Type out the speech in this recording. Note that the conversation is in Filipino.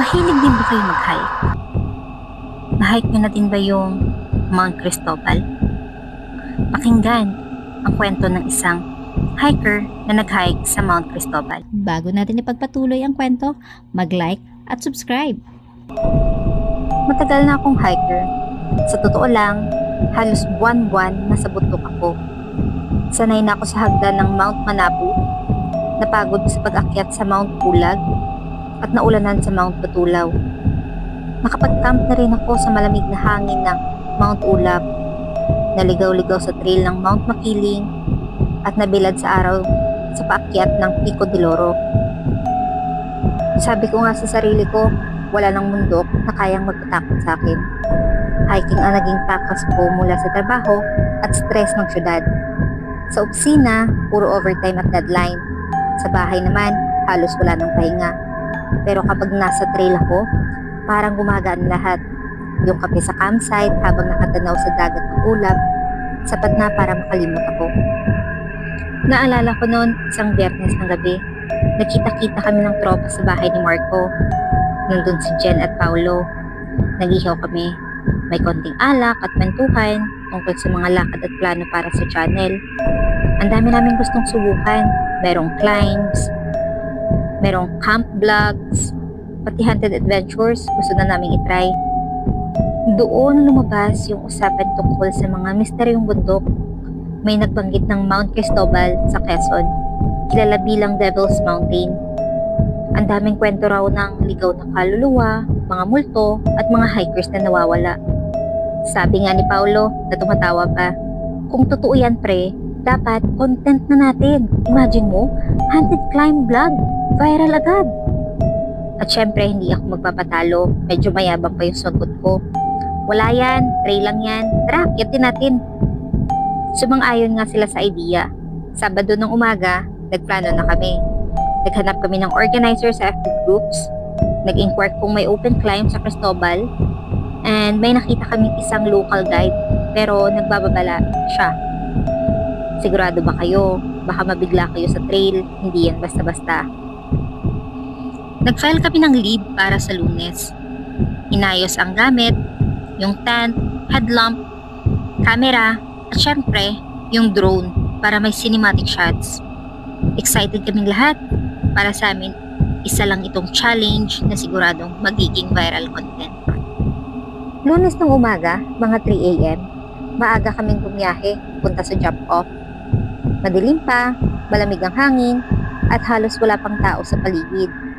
Mahilig din ba kayo mag-hike? Na-hike nyo na din ba yung Mount Cristobal? Pakinggan ang kwento ng isang hiker na nag-hike sa Mount Cristobal. Bago natin ipagpatuloy ang kwento, mag-like at subscribe. Matagal na akong hiker. Sa totoo lang, halos buwan-buwan nasa bundok ako. Sanay na ako sa hagdan ng Mount Manabu, napagod sa pag-akyat sa Mount Pulag, at naulanan sa Mount Batulaw. Nakapag-camp na rin ako sa malamig na hangin ng Mount Ulap, naligaw-ligaw sa trail ng Mount Makiling, at nabilad sa araw sa paakyat ng Pico de Loro. Sabi ko nga sa sarili ko, wala ng mundok na kayang magpatakot sa akin. Hiking ang naging takas ko mula sa trabaho at stress ng syudad. Sa opisina, puro overtime at deadline. Sa bahay naman, halos wala ng pahinga. Pero kapag nasa trail ako, parang gumagaan lahat. Yung kape sa campsite habang nakatanaw sa dagat ng ulap, sapat na para makalimot ako. Naalala ko noon, isang biyernes ng gabi, nakita-kita kami ng tropa sa bahay ni Marco. Nandun si Jen at Paulo. Nagihaw kami. May konting alak at kwentuhan tungkol sa mga lakad at plano para sa channel. Ang dami namin gustong subukan. Merong climbs, merong camp vlogs, pati hunted adventures gusto na namin itry. Doon lumabas yung usapan tungkol sa mga misteryong bundok. May nagbanggit ng Mount Cristobal sa Quezon, kilala bilang Devil's Mountain. Ang daming kwento raw ng ligaw na kaluluwa, mga multo, at mga hikers na nawawala. Sabi nga ni Paulo na tumatawa pa, kung totoo yan pre, dapat content na natin. Imagine mo, hunted climb vlog, viral agad. At syempre, hindi ako magpapatalo. Medyo mayabang pa yung sagot ko. Wala yan, tray lang yan. Tara, yatin natin. Sumang-ayon nga sila sa idea. Sabado ng umaga, nagplano na kami. Naghanap kami ng organizer sa FB groups. Nag-inquire kung may open climb sa Cristobal. And may nakita kaming isang local guide. Pero nagbababala siya. Sigurado ba kayo? Baka mabigla kayo sa trail. Hindi yan basta-basta. Nag-file kami ng leave para sa lunes. Inayos ang gamit, yung tent, headlamp, camera, at syempre, yung drone para may cinematic shots. Excited kaming lahat. Para sa amin, isa lang itong challenge na siguradong magiging viral content. Lunes ng umaga, mga 3 a.m., maaga kaming bumiyahe punta sa jump off. Madilim pa, malamig ang hangin, at halos wala pang tao sa paligid.